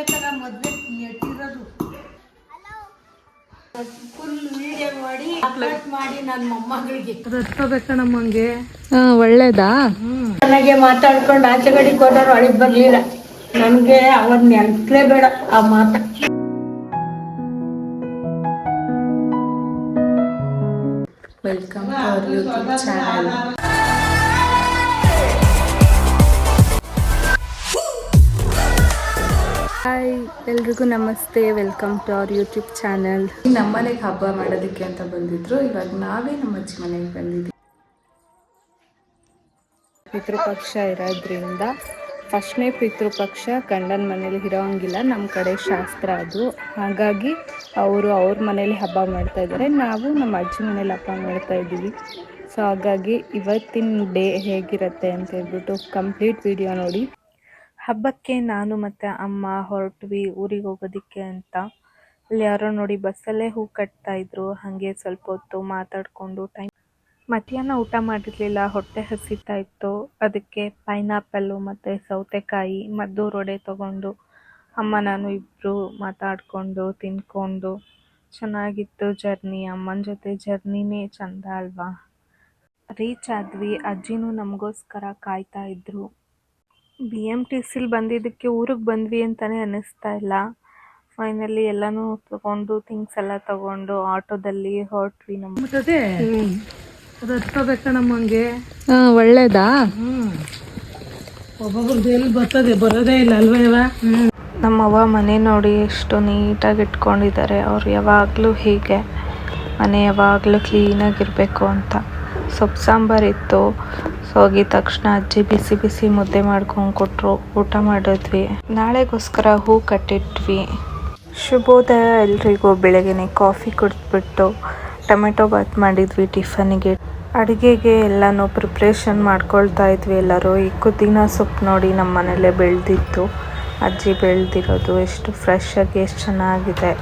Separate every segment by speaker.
Speaker 1: ಬೇಕಲ್ಲ ಮದ್ವೆ ನೆಟ್ಟಿರೋದು ಫುಲ್ ವಿಡಿಯೋ ಮಾಡಿ ಅಪ್ಲೋಡ್ ಮಾಡಿ ನನ್ನ ಮೊಮ್ಮಗಳಿಗೆ.
Speaker 2: ಹತ್ಕೋಬೇಕಣಮ್ಮಂಗೆ
Speaker 3: ಒಳ್ಳೇದಾ?
Speaker 1: ನನಗೆ ಮಾತಾಡ್ಕೊಂಡು ಆಚೆ ಕಡೆ ಕೊಟ್ಟರು ಅಳಿಗೆ ಬರ್ಲಿಲ್ಲ. ನನಗೆ ಅವನ್ ನೆನ್ಸ್ಲೇ ಬೇಡ ಆ ಮಾತು.
Speaker 3: Welcome to our YouTube channel hi ಎಲ್ರಿಗೂ ನಮಸ್ತೆ. Welcome to our YouTube channel ನಮ್ಮನೆಗೆ ಹಬ್ಬ ಮಾಡೋದಕ್ಕೆ ಅಂತ ಬಂದಿದ್ರು. ಇವಾಗ ನಾವೇ ನಮ್ಮ ಅಜ್ಜಿ ಮನೆಗೆ ಬಂದಿದ್ವಿ ಪಿತೃಪಕ್ಷ ಇರೋದ್ರಿಂದ ಫಸ್ಟ್ನೇ ಪಿತೃಪಕ್ಷ ಗಂಡನ ಮನೇಲಿ ಇರೋಂಗಿಲ್ಲ. ನಮ್ಮ ಕಡೆ ಶಾಸ್ತ್ರ ಅದು. ಹಾಗಾಗಿ ಅವರು ಅವ್ರ ಮನೇಲಿ ಹಬ್ಬ ಮಾಡ್ತಾ ಇದ್ದಾರೆ. ನಾವು ನಮ್ಮ ಅಜ್ಜಿ ಮನೇಲಿ ಹಬ್ಬ ಮಾಡ್ತಾ ಇದ್ದೀವಿ. ಸೊ ಹಾಗಾಗಿ ಇವತ್ತಿನ ಡೇ ಹೇಗಿರುತ್ತೆ ಅಂತ ಹೇಳ್ಬಿಟ್ಟು ಕಂಪ್ಲೀಟ್ ವಿಡಿಯೋ ನೋಡಿ. ಹಬ್ಬಕ್ಕೆ ನಾನು ಮತ್ತು ಅಮ್ಮ ಹೊರಟ್ವಿ ಊರಿಗೆ ಹೋಗೋದಕ್ಕೆ ಅಂತ. ಅಲ್ಲಿ ಯಾರೋ ನೋಡಿ ಬಸ್ಸಲ್ಲೇ ಹೂ ಕಟ್ತಾಯಿದ್ರು ಹಾಗೆ ಸ್ವಲ್ಪ ಹೊತ್ತು ಮಾತಾಡಿಕೊಂಡು ಟೈಮ್ ಮಧ್ಯಾಹ್ನ ಊಟ ಮಾಡಿರಲಿಲ್ಲ, ಹೊಟ್ಟೆ ಹಸಿತಾ ಇತ್ತು. ಅದಕ್ಕೆ ಪೈನಾಪಲ್ಲು ಮತ್ತು ಸೌತೆಕಾಯಿ, ಮದ್ದು ರೊಡೆ ತೊಗೊಂಡು ಅಮ್ಮ ನಾನು ಇಬ್ಬರು ಮಾತಾಡಿಕೊಂಡು, ತಿನ್ಕೊಂಡು ಚೆನ್ನಾಗಿತ್ತು ಜರ್ನಿ ಅಮ್ಮನ ಜೊತೆ ಜರ್ನಿನೇ ಚಂದ ಅಲ್ವಾ? ರೀಚ್ ಆದ್ವಿ. ಅಜ್ಜಿನೂ ನಮಗೋಸ್ಕರ ಕಾಯ್ತಾ ಇದ್ರು. ಬಿ ಎಂ ಟಿ ಸಿಲಿ ಬಂದಿದ್ದಕ್ಕೆ ಊರಿಗೆ ಬಂದ್ವಿ ಅಂತಲೇ ಅನ್ನಿಸ್ತಾ ಇಲ್ಲ. ಫೈನಲಿ ಎಲ್ಲನೂ ತಗೊಂಡು ಥಿಂಗ್ಸ್ ಎಲ್ಲ ತಗೊಂಡು ಆಟೋದಲ್ಲಿ ಹೊರಟ್ವಿ ನಮ್ಮ
Speaker 2: ಮುಟ್ಟದೆ ಅದು ಹತ್ಕೋಬೇಕಣಮ್ಮಂಗೆ
Speaker 3: ಒಳ್ಳೇದಾ?
Speaker 2: ಒಬ್ಬೊಬ್ರದ್ದು ಎಲ್ಲಿ ಬರ್ತದೆ ಬರೋದೇ ಇಲ್ಲ ಅಲ್ವಾ ಇವ?
Speaker 3: ನಮ್ಮವ್ವ ಮನೆ ನೋಡಿ ಎಷ್ಟು ನೀಟಾಗಿ ಇಟ್ಕೊಂಡಿದ್ದಾರೆ ಅವ್ರು ಯಾವಾಗಲೂ ಹೀಗೆ. ಮನೆ ಯಾವಾಗಲೂ ಕ್ಲೀನಾಗಿರಬೇಕು ಅಂತ. ಸೊಪ್ಪು ಸಾಂಬಾರು ಇತ್ತು. ಸೊ ಹೋಗಿದ ತಕ್ಷಣ ಅಜ್ಜಿ ಬಿಸಿ ಬಿಸಿ ಮುದ್ದೆ ಮಾಡ್ಕೊಂಡು ಕೊಟ್ಟರು ಊಟ ಮಾಡಿದ್ವಿ. ನಾಳೆಗೋಸ್ಕರ ಹೂ ಕಟ್ಟಿಟ್ವಿ. ಶುಭೋದಯ ಎಲ್ರಿಗೂ ಬೆಳಗ್ಗೆನೆ ಕಾಫಿ ಕುಡಿದ್ಬಿಟ್ಟು ಟೊಮೆಟೊ ಬಾತ್ ಮಾಡಿದ್ವಿ ಟಿಫನಿಗೆ ಅಡುಗೆಗೆ ಎಲ್ಲನೂ ಪ್ರಿಪ್ರೇಷನ್ ಮಾಡ್ಕೊಳ್ತಾ ಇದ್ವಿ ಎಲ್ಲರೂ. ಈ ಕುದಿನ ಸೊಪ್ಪು ನೋಡಿ ನಮ್ಮ ಮನೇಲೆ ಬೆಳೆದಿತ್ತು. ಅಜ್ಜಿ ಬೆಳೆದಿರೋದು ಎಷ್ಟು ಫ್ರೆಶ್ ಆಗಿ, ಎಷ್ಟು ಚೆನ್ನಾಗಿದೆ.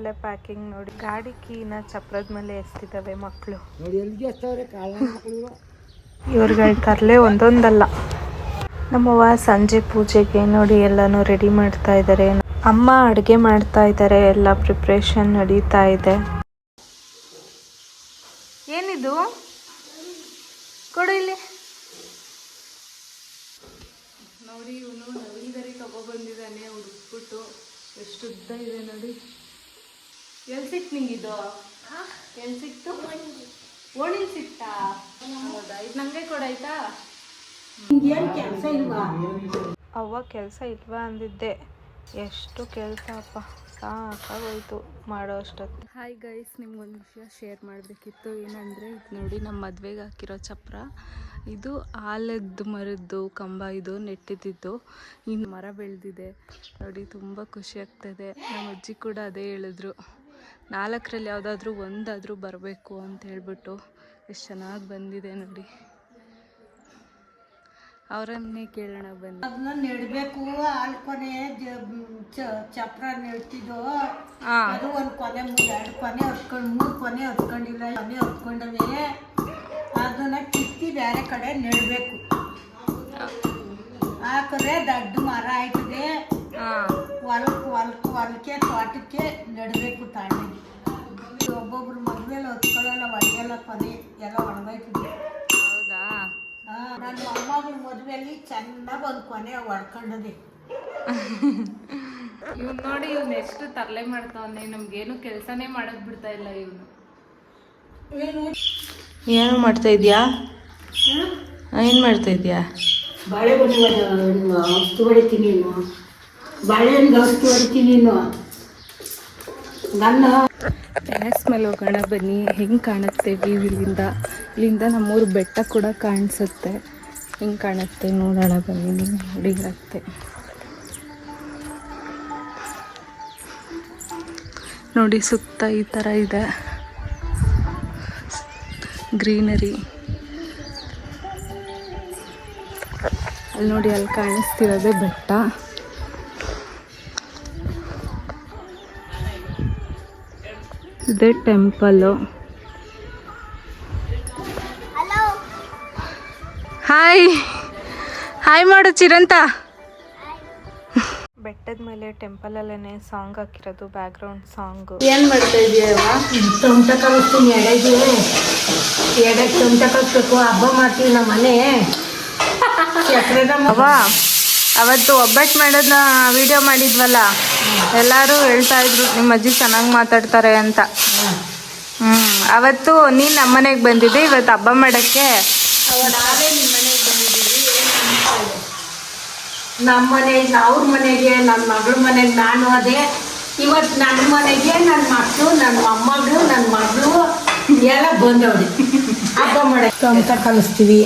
Speaker 3: ವಿಳ್ಯದೆಲೆ ಪ್ಯಾಕಿಂಗ್ ನೋಡಿ. ಗಾಡಿ ಕೀನ ಚಪ್ರದ ಮೇಲೆ ಎಸ್ತಿದ್ದಾವೆ ಮಕ್ಕಳು ಇವ್ರಿಗೆ ತರಲೆ ಒಂದೊಂದಲ್ಲ. ನಮ್ಮವ್ವ ಸಂಜೆ ಪೂಜೆಗೆ ನೋಡಿ ಎಲ್ಲಾನು ರೆಡಿ ಮಾಡ್ತಾ ಇದ್ದಾರೆ ಅಮ್ಮ ಅಡುಗೆ ಮಾಡ್ತಾ ಇದ್ದಾರೆ ಎಲ್ಲ ಪ್ರಿಪ್ರೇಷನ್ ನಡೀತಾ ಇದೆ. ಏನಿದು? ಕೊಡು ಇಲ್ಲಿ. ನೋಡಿ ಇವನು ನವಿಲ್ಗರಿ ತಗೊಬಂದಿದ್ದಾನೆ ಹುಡುಕ್ಬಿಟ್ಟು. ಎಷ್ಟು ಉದ್ದ ಇದೆ ನೋಡಿ. ಎಲ್ಲಿ ಸಿಕ್ತು ನಿಂಗಿದು ಎಲ್ಲಿ ಸಿಕ್ತು? ಓಣಿಲ್. ಸಿಕ್ತಾ? ಹೌದಾ? ಇದು ನಂಗೆ ಕೊಡಾಯ್ತಾ
Speaker 1: ಏನ್ ಕೆಲಸ ಇಲ್ವಾ?
Speaker 3: ಅವ್ವ ಕೆಲಸ ಇಲ್ವಾ ಅಂದಿದ್ದೆ. ಎಷ್ಟು ಕೆಲಸ ಅಪ್ಪ. ಸಾಕಾಗೋಯ್ತು ಮಾಡೋ ಅಷ್ಟೊತ್ತು. ಹಾಯ್ ಗೈಸ್ ನಿಮ್ಗೊಂದು ವಿಷಯ ಶೇರ್ ಮಾಡಬೇಕಿತ್ತು. ಏನಂದರೆ ಇದು ನೋಡಿ ನಮ್ಮ ಮದುವೆಗೆ ಹಾಕಿರೋ ಚಪ್ರ. ಇದು ಆಲದ ಮರದ್ದು ಕಂಬ ಇದು ನೆಟ್ಟಿದ್ದು. ಇನ್ನು ಮರ ಬೆಳೆದಿದೆ. ನೋಡಿ ತುಂಬ ಖುಷಿ ಆಗ್ತದೆ. ನಮ್ಮ ಅಜ್ಜಿ ಕೂಡ ಅದೇ ಹೇಳಿದ್ರು. ನಾಲ್ಕರಲ್ಲಿ ಯಾವುದಾದ್ರೂ ಒಂದಾದರೂ ಬರಬೇಕು ಅಂತ ಹೇಳ್ಬಿಟ್ಟು ಎಷ್ಟು ಚೆನ್ನಾಗಿ ಬಂದಿದೆ ನೋಡಿ. ಅವರನ್ನೇ ಕೇಳೋಣ ಬನ್ನಿ.
Speaker 1: ಅದನ್ನ ನೆಡಬೇಕು ಆಲ್ ಕೊನೆ ಚಪ್ರ ನೆಡ್ತಿದ್ದು ಅದು ಒಂದು ಕೊನೆ ಮೂರು ಎರಡು ಕೊನೆ ಹೊತ್ಕೊಂಡು ಮೂರು ಕೊನೆ ಹೊತ್ಕೊಂಡಿಲ್ಲ ಕೊನೆ ಹೊತ್ಕೊಂಡವೇ ಅದನ್ನ ಕಿತ್ತಿ ಬೇರೆ ಕಡೆ ನೆಡಬೇಕು. ಹಾಕಿದ್ರೆ ದೊಡ್ಡ ಮರ ಆಯ್ತದೆ. ಹೊಲಕ್ ಹೊಲಕ್ಕೆ ಹೊಲಕ್ಕೆ ತೋಟಕ್ಕೆ ನೆಡಬೇಕು ತಾಳಿಗೆ ಒಬ್ಬೊಬ್ರು ಮದ್ವೆಲ್ಲ ಹೊತ್ಕೊಳ್ಳಲ್ಲ ಒಳಗೆಲ್ಲ ಕೊನೆ ಎಲ್ಲ ಒಣಬೇಕು
Speaker 3: ಹೌದಾ?
Speaker 1: ನನ್ನ ಮೊಮ್ಮಗಳ ಮದುವೆಯಲ್ಲಿ ಚೆನ್ನಾಗಿ ಒಂದು ಕೊನೆ ಹೊಡ್ಕೊಂಡದೆ.
Speaker 3: ಇವ್ನು ನೋಡಿ ಇವ್ನು ಎಷ್ಟು ತರಲೆ ಮಾಡ್ತಾವನೆ ನಮ್ಗೇನು ಕೆಲಸನೇ ಮಾಡೋದು ಬಿಡ್ತಾ ಇಲ್ಲ ಇವನು. ಏನು? ಮಾಡ್ತಾ ಇದೆಯಾ? ಏನು ಮಾಡ್ತಾ ಇದೀಯಾ?
Speaker 1: ಬಾಳೆಹಣ್ಣು ಅಷ್ಟು ಹೊಡಿತೀನಿ ನೀನು ಬಾಳೆಹಣ್ಣು
Speaker 3: ಮೇಲೆ ಹೋಗೋಣ ಬನ್ನಿ. ಹೆಂಗೆ ಕಾಣುತ್ತೆ ವ್ಯೂ ಇಲ್ಲಿಂದ? ಇಲ್ಲಿಂದ ನಮ್ಮೂರು ಬೆಟ್ಟ ಕೂಡ ಕಾಣಿಸುತ್ತೆ. ಹೆಂಗೆ ಕಾಣುತ್ತೆ ನೋಡೋಣ ಬನ್ನಿ ನೋಡಿ ಇರುತ್ತೆ ನೋಡಿ ಸುತ್ತ ಈ ಥರ ಇದೆ. ಗ್ರೀನರಿ ಅಲ್ಲಿ ನೋಡಿ ಅಲ್ಲಿ ಕಾಣಿಸ್ತಿರೋದೇ ಬೆಟ್ಟ. ಇದೇ ಟೆಂಪಲ್ಲು ಹಾಯ್ ಹಾಯ್ ಮಾಡು ಚಿರಂತ. ಬೆಟ್ಟದ ಮೇಲೆ ಟೆಂಪಲಲ್ಲೇ ಸಾಂಗ್ ಹಾಕಿರೋದು ಬ್ಯಾಕ್ಗ್ರೌಂಡ್ ಸಾಂಗ್
Speaker 2: ಏನ್ ಮಾಡ್ತಾ ಇದೀಯವ
Speaker 1: ಟೊಮಟ ಕಲಿಸ್ತೀನಿ ಎಡೆಗೆ ಹಬ್ಬ ಮಾಡ್ತೀವಿ ನಮ್ಮ ಮನೆ ಸಕ್ಕರೆದ
Speaker 3: ಅವ ಅವತ್ತು ಒಬ್ಬಟ್ಟು ಮಾಡೋದನ್ನ ವಿಡಿಯೋ ಮಾಡಿದ್ವಲ್ಲ ಎಲ್ಲರೂ ಹೇಳ್ತಾ ಇದ್ರು ನಿಮ್ಮ ಅಜ್ಜಿ ಚೆನ್ನಾಗಿ ಮಾತಾಡ್ತಾರೆ ಅಂತ. ಹ್ಮ್ ಅವತ್ತು ನೀನ್ ನಮ್ಮನೆಗೆ ಬಂದಿದ್ದೆ ಇವತ್ತು ಹಬ್ಬ ಮಾಡಕ್ಕೆ?
Speaker 1: ನಮ್ಮ ಮನೆಗೆ ಅವ್ರ ಮನೆಗೆ ನನ್ನ ಮಗಳ ಮನೆಗೆ ನಾನು ಅದೇ. ಇವತ್ತು ನನ್ನ ಮನೆಗೆ ನನ್ನ ಮಕ್ಕಳು ನನ್ನ ಮೊಮ್ಮಗಳು ನನ್ನ ಮಗಳು ಎಲ್ಲ ಬಂದವ್ರಿ. ಹಬ್ಬ ಮಾಡಕ್ಕೆ. ಅಂತ ಕಲಿಸ್ತೀವಿ.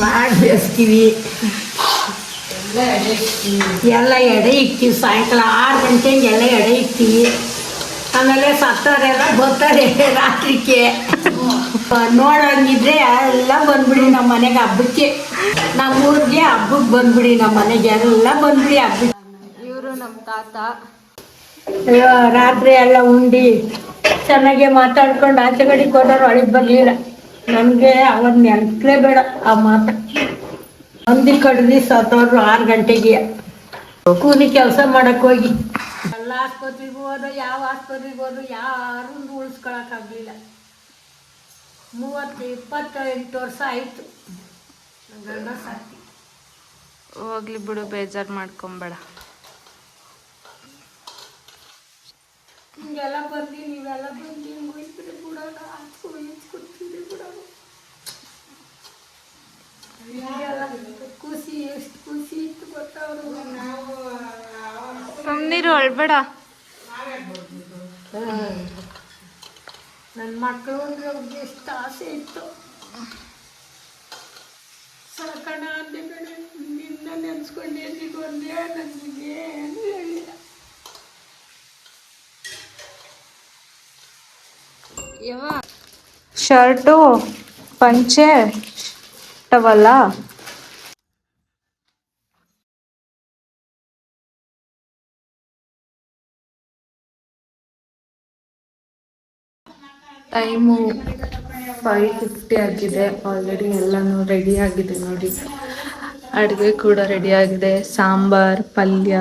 Speaker 1: ಬಾಳ್ ಬೇಯಿಸ್ತೀವಿ ಎಲ್ಲ ಎಡೆ ಇಕ್ತೀವಿ ಸಾಯಂಕಾಲ ಆರು ಗಂಟೆಗೆ ಎಲ್ಲ ಎಡೆ ಇಕ್ತೀವಿ ಆಮೇಲೆ ಸತ್ತವರೆಲ್ಲ ಬರ್ತಾರೆ ರಾತ್ರಿಗೆ ನೋಡೋಂಗಿದ್ರೆ ಎಲ್ಲ ಬಂದ್ಬಿಡಿ ನಮ್ಮ ಮನೆಗೆ ಹಬ್ಬಕ್ಕೆ. ನಮ್ಮ ಊರಿಗೆ ಹಬ್ಬಕ್ಕೆ ಬಂದ್ಬಿಡಿ ನಮ್ಮ ಮನೆಗೆ, ಎಲ್ಲ ಬಂದ್ಬಿಡಿ ಹಬ್ಬಕ್ಕೆ.
Speaker 3: ಇವರು ನಮ್ಮ ತಾತ.
Speaker 1: ರಾತ್ರಿ ಎಲ್ಲ ಉಂಡಿ, ಚೆನ್ನಾಗೆ ಮಾತಾಡ್ಕೊಂಡು ಆಚೆ ಕಡೆ ಕೊಡೋರು ಒಳಗೆ ಬರಲಿಲ್ಲ ನಮಗೆ ಅವನ್ನ ನೆನಪಲೇ ಬೇಡ ಆ ಮಾತು. ಮಂದಿ ಕಡ್ದು ಸತ್ತವ್ರು ಆರು ಗಂಟೆಗೆ. ಕೂಲಿ ಕೆಲಸ ಮಾಡಕ್ ಹೋಗಿ. ಎಲ್ಲ ಆಸ್ಪತ್ರೆಗೆ ಹೋದ ಯಾವ ಆಸ್ಪತ್ರೆಗೆ ಹೋದ್ರು ಯಾರು ಉಳಿಸ್ಕೊಳಕ್ಕಾಗಲಿಲ್ಲ ಮೂವತ್ತು ಇಪ್ಪತ್ತೆಂಟು ವರ್ಷ ಆಯಿತು. ಗಂಡ ಸಾಕಿ
Speaker 3: ಹೋಗ್ಲಿ ಬಿಡು ಬೇಜಾರು ಮಾಡ್ಕೊಂಬೇಡ.
Speaker 1: ಹಿಂಗೆಲ್ಲ ಬಂದು ನೀವೆಲ್ಲ ಬಂದು ಹಿಂಗೆ ಬಿಡೋಣ ಹಾಕ್ಸ್ಕೊಂಡು ಬಿಡೋಣ. ಖುಷಿ ಎಷ್ಟು ಖುಷಿ ಇತ್ತು ಗೊತ್ತವರು ನಾವು
Speaker 3: ಸುಮ್ಮನಿರು ಅಳ್ಬೇಡ
Speaker 1: ನನ್ನ ಮಕ್ಕಳು ಅಂದ್ರೆ ಅವ್ರಿಗೆ ಎಷ್ಟು ಆಸೆ ಇತ್ತು. ಸಾಕಣ ಅಂದೆ ಕಡೆ ನಿನ್ನ ನೆನ್ಸ್ಕೊಂಡು ಎಲ್ಲಿಗೆ ಒಂದೇ ನನಗೆ ಏನು ಹೇಳಿಲ್ಲ.
Speaker 3: ಶರ್ಟು ಪಂಚೆ ಟವಲ್ಲ ಟೈಮು ಫೈವ್ ಫಿಫ್ಟಿ ಆಗಿದೆ. ಆಲ್ರೆಡಿ ಎಲ್ಲನೂ ರೆಡಿ ಆಗಿದೆ ನೋಡಿ. ಅಡುಗೆ ಕೂಡ ರೆಡಿ ಆಗಿದೆ. ಸಾಂಬಾರ್, ಪಲ್ಯ,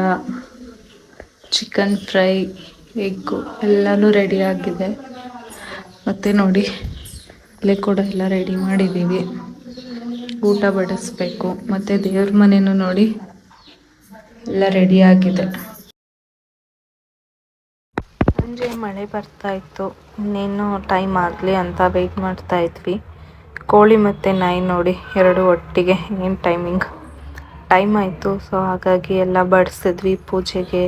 Speaker 3: ಚಿಕನ್ ಫ್ರೈ, ಎಗ್ಗು ಎಲ್ಲನೂ ರೆಡಿ ಆಗಿದೆ. ಮತ್ತು ನೋಡಿ ಅಲ್ಲೇ ಕೂಡ ಎಲ್ಲ ರೆಡಿ ಮಾಡಿದ್ದೀವಿ. ಊಟ ಬಡಿಸ್ಬೇಕು. ಮತ್ತು ದೇವ್ರ ಮನೆಯೂ ನೋಡಿ ಎಲ್ಲ ರೆಡಿ ಆಗಿದೆ. ಸಂಜೆ ಮಳೆ ಬರ್ತಾ ಇತ್ತು. ಇನ್ನೇನು ಟೈಮ್ ಆಗಲಿ ಅಂತ ವೆಯ್ಟ್ ಮಾಡ್ತಾ ಇದ್ವಿ. ಕೋಳಿ ಮತ್ತು ನಾಯಿ ನೋಡಿ, ಎರಡು ಒಟ್ಟಿಗೆ ಏನು ಟೈಮಿಂಗ್ ಟೈಮ್ ಆಯಿತು ಸೊ ಹಾಗಾಗಿ ಎಲ್ಲ ಬಡಿಸಿದ್ವಿ ಪೂಜೆಗೆ.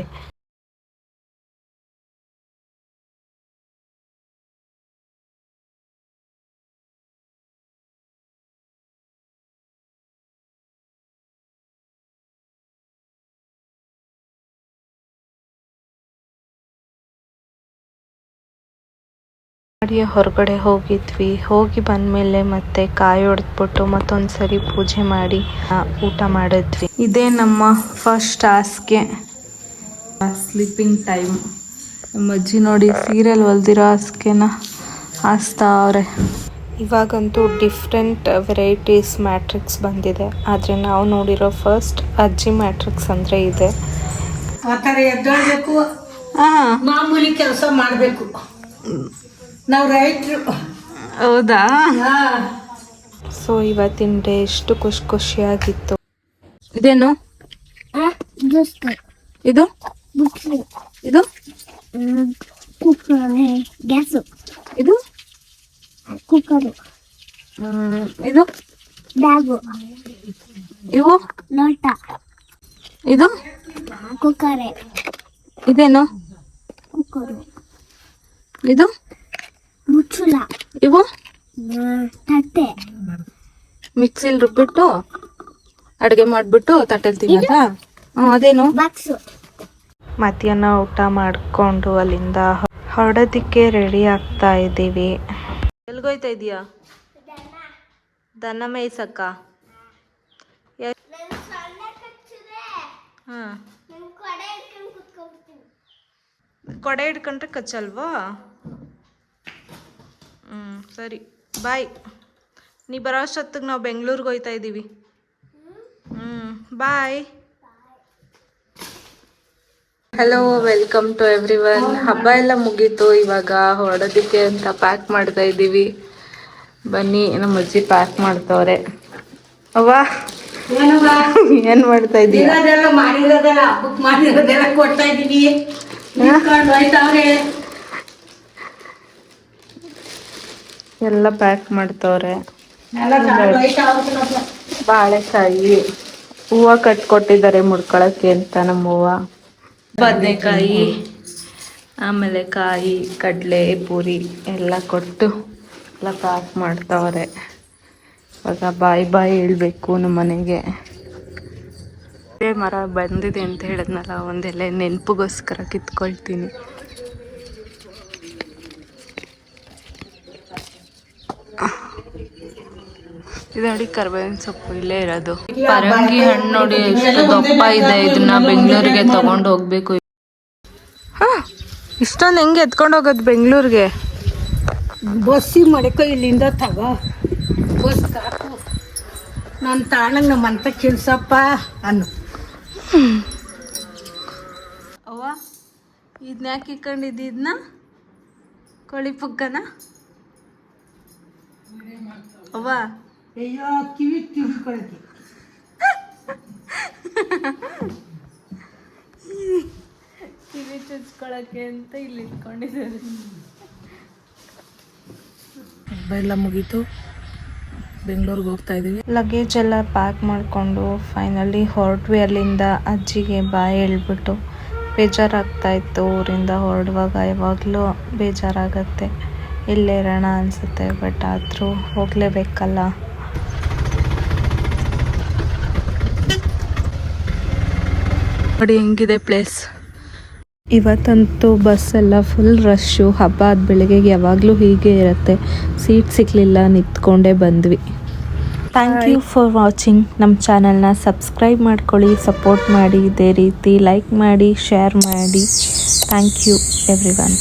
Speaker 3: ಗಾಡಿಯ ಹೊರಗಡೆ ಹೋಗಿದ್ವಿ. ಹೋಗಿ ಬಂದಮೇಲೆ ಮತ್ತೆ ಕಾಯಿ ಹೊಡೆದ್ಬಿಟ್ಟು ಮತ್ತೊಂದು ಸರಿ ಪೂಜೆ ಮಾಡಿ ಊಟ ಮಾಡಿದ್ವಿ. ಇದೇ ನಮ್ಮ ಫಸ್ಟ್ ಹಾಸಿಗೆ ಸ್ಲೀಪಿಂಗ್ ಟೈಮ್ ನಮ್ಮ ಅಜ್ಜಿ ನೋಡಿ ಸೀರಿಯಲ್ ಹೊಲ್ದಿರೋ ಹಾಸಿಗೆನ ಹಾಸ್ತಾವ್ರೆ ಇವಾಗಂತೂ ಡಿಫ್ರೆಂಟ್ ವೆರೈಟೀಸ್ ಮ್ಯಾಟ್ರಿಕ್ಸ್ ಬಂದಿದೆ. ಆದರೆ ನಾವು ನೋಡಿರೋ ಫಸ್ಟ್ ಅಜ್ಜಿ ಮ್ಯಾಟ್ರಿಕ್ಸ್ ಅಂದರೆ ಇದೆ.
Speaker 1: ಆ ಥರ ಎದ್ದೇಳಬೇಕು.
Speaker 3: ಹಾಂ
Speaker 1: ಮಾಮೂಲಿ ಕೆಲಸ ಮಾಡಬೇಕು. ನಾವು ರೈತರು.
Speaker 3: ಹೌದಾ? ಸೊ ಇವತ್ತಿನ ಡೇ ಎಷ್ಟು ಖುಷಿ ಖುಷಿಯಾಗಿತ್ತು. ಇದೇನು? ಇದು? ಇದು?
Speaker 4: Cooker gas.
Speaker 3: ಇದು?
Speaker 4: ಕುಕ್ಕರು.
Speaker 3: ಇದು?
Speaker 4: ಬ್ಯಾಗು
Speaker 3: ಇವು?
Speaker 4: ಲೋಟ.
Speaker 3: ಇದು?
Speaker 4: ಕುಕ್ಕರೆ.
Speaker 3: ಇದೇನು?
Speaker 4: ಕುಕ್ಕರು.
Speaker 3: ಇದು? ಇವು?
Speaker 4: ತಟ್ಟೆ.
Speaker 3: ಮಿಕ್ಸಿಲ್ ರುಬ್ಬಿಟ್ಟು ಅಡುಗೆ ಮಾಡಿಬಿಟ್ಟು ತಟ್ಟೆಲ್ ತಿನ್ನೋದಾ ಹ್ಞೂ ಅದೇನು?
Speaker 4: ಬಾಕ್ಸು.
Speaker 3: ಮಧ್ಯಾಹ್ನ ಊಟ ಮಾಡಿಕೊಂಡು ಅಲ್ಲಿಂದ ಹೊರಡೋದಕ್ಕೆ ರೆಡಿ ಆಗ್ತಾ ಇದ್ದೀವಿ. ಎಲ್ಗೋಯ್ತಾ ಇದೀಯಾ? ದನ ಮೇಯ್ಸಕ್ಕ ಹಾಂ. ಕೊಡೆ ಹಿಡ್ಕೊಂಡ್ರೆ ಕಚ್ಚಲ್ವಾ? ಹ್ಞೂ ಸರಿ. ಬಾಯ್. ನೀ ಬರೋ ಅಷ್ಟೊತ್ತಿಗೆ ನಾವು ಬೆಂಗಳೂರಿಗೆ ಹೋಯ್ತಾ ಇದ್ದೀವಿ ಹ್ಞೂ bye. Hello welcome to everyone ಹಬ್ಬ ಎಲ್ಲ ಮುಗೀತು. ಇವಾಗ ಹೊರಡೋದಕ್ಕೆ ಅಂತ ಪ್ಯಾಕ್ ಮಾಡ್ತಾ ಇದ್ದೀವಿ ಬನ್ನಿ ನಮ್ಮ ಅಜ್ಜಿ ಪ್ಯಾಕ್ ಮಾಡ್ತವ್ರೆ. ಅವ್ವ? ಏನ್ ಮಾಡ್ತಾ
Speaker 1: ಇದ್ದೀವಿ ಮಾಡಿರೋದೆಲ್ಲ ಬುಕ್ ಮಾಡಿರೋದೆಲ್ಲ ಕೊಡ್ತಾ ಇದೀನಿ ನಿಂತ್ಕೊಂಡು ಹೋಯ್ತವ್ರೆ
Speaker 3: ಎಲ್ಲ ಪ್ಯಾಕ್ ಮಾಡ್ತವ್ರೆ. ಬಾಳೆಕಾಯಿ ಹೂವ ಕಟ್ಕೊಟ್ಟಿದ್ದಾರೆ ಮುಡ್ಕೊಳಕ್ಕೆ ಅಂತ ನಮ್ಮ ಹೂವ. ಬದನೆಕಾಯಿ ಆಮೇಲೆ ಕಾಯಿ ಕಡಲೆ ಪೂರಿ ಎಲ್ಲ ಕೊಟ್ಟು ಎಲ್ಲ ಪ್ಯಾಕ್ ಮಾಡ್ತವ್ರೆ. ಇವಾಗ ಬಾಯಿ ಬಾಯಿ ಹೇಳ್ಬೇಕು ನಮ್ಮ ಮನೆಗೆ. ಮರ ಬಂದಿದೆ ಅಂತ ಹೇಳಿದ್ನಲ್ಲ ಒಂದೆಲೆ ನೆನಪಿಗೋಸ್ಕರ ಕಿತ್ಕೊಳ್ತೀನಿ. ಇದು ನೋಡಿ ಕರ್ಬೇವಿನ ಸೊಪ್ಪು ಇಲ್ಲೇ ಇರೋದು. ಪರಂಗಿ ಹಣ್ಣು ನೋಡಿ ಎಷ್ಟು ದಪ್ಪ ಇದೆ ಇದನ್ನ ಬೆಂಗಳೂರಿಗೆ ತಗೊಂಡು ಹೋಗ್ಬೇಕು. ಇಷ್ಟೊಂದು ಹೆಂಗೆ ಎತ್ಕೊಂಡು ಹೋಗೋದು ಬೆಂಗಳೂರಿಗೆ?
Speaker 1: ಬಸ್ಸಿಗೆ ಮಡಕೋ ಇಲ್ಲಿಂದ ತಗೋ. ಬಸ್ ನಾನು ತಾಣಂಗೆ ನಮ್ಮ ಅಂತ ಕೆಲ್ಸಪ್ಪ ಅನ್ನು.
Speaker 3: ಅವ್ವ ಇದನ್ನ ಯಾಕೆ ಇಕ್ಕೊಂಡಿದ್ದಿದ್ನ ಕೋಳಿ ಪುಕ್ಕನ ಅವ್ವ
Speaker 1: ಅಯ್ಯೋ ಕಿವಿ ತಿಳ್ಕೊಳ್ತಿ
Speaker 3: ಕಿವಿ ಚುಚ್ಕೊಳಕ್ಕೆ ಅಂತ ಇಲ್ಲಿ ಇಟ್ಕೊಂಡಿದ್ದಾರೆ
Speaker 2: ಹಬ್ಬ ಎಲ್ಲ ಮುಗೀತು ಬೆಂಗಳೂರಿಗೆ ಹೋಗ್ತಾ ಇದ್ದೀವಿ
Speaker 3: ಲಗೇಜ್ ಎಲ್ಲ ಪ್ಯಾಕ್ ಮಾಡಿಕೊಂಡು ಫೈನಲಿ ಹೊರಟ್ವಿ ಅಲ್ಲಿಂದ ಅಜ್ಜಿಗೆ ಬಾಯಿ ಹೇಳ್ಬಿಟ್ಟು ಬೇಜಾರಾಗ್ತಾ ಇತ್ತು ಊರಿಂದ ಹೊರಡುವಾಗ ಯಾವಾಗಲೂ ಬೇಜಾರಾಗತ್ತೆ. ಇಲ್ಲೇ ಇರೋಣ ಅನಿಸುತ್ತೆ ಬಟ್ ಆದರೂ ಹೋಗಲೇಬೇಕಲ್ಲ. ನೋಡಿ ಹೆಂಗಿದೆ ಪ್ಲೇಸ್ ಇವತ್ತಂತೂ ಬಸ್ ಎಲ್ಲ ಫುಲ್ ರಶ್ಶು ಹಬ್ಬ ಆದ ಬೆಳಿಗ್ಗೆಗೆ ಯಾವಾಗಲೂ ಹೀಗೆ ಇರುತ್ತೆ. ಸೀಟ್ ಸಿಗಲಿಲ್ಲ ನಿಂತ್ಕೊಂಡೇ ಬಂದ್ವಿ. ಥ್ಯಾಂಕ್ ಯು ಫಾರ್ ವಾಚಿಂಗ್ ನಮ್ಮ ಚಾನಲ್ನ ಸಬ್ಸ್ಕ್ರೈಬ್ ಮಾಡ್ಕೊಳ್ಳಿ ಸಪೋರ್ಟ್ ಮಾಡಿ. ಇದೇ ರೀತಿ ಲೈಕ್ ಮಾಡಿ ಶೇರ್ ಮಾಡಿ. Thank you every one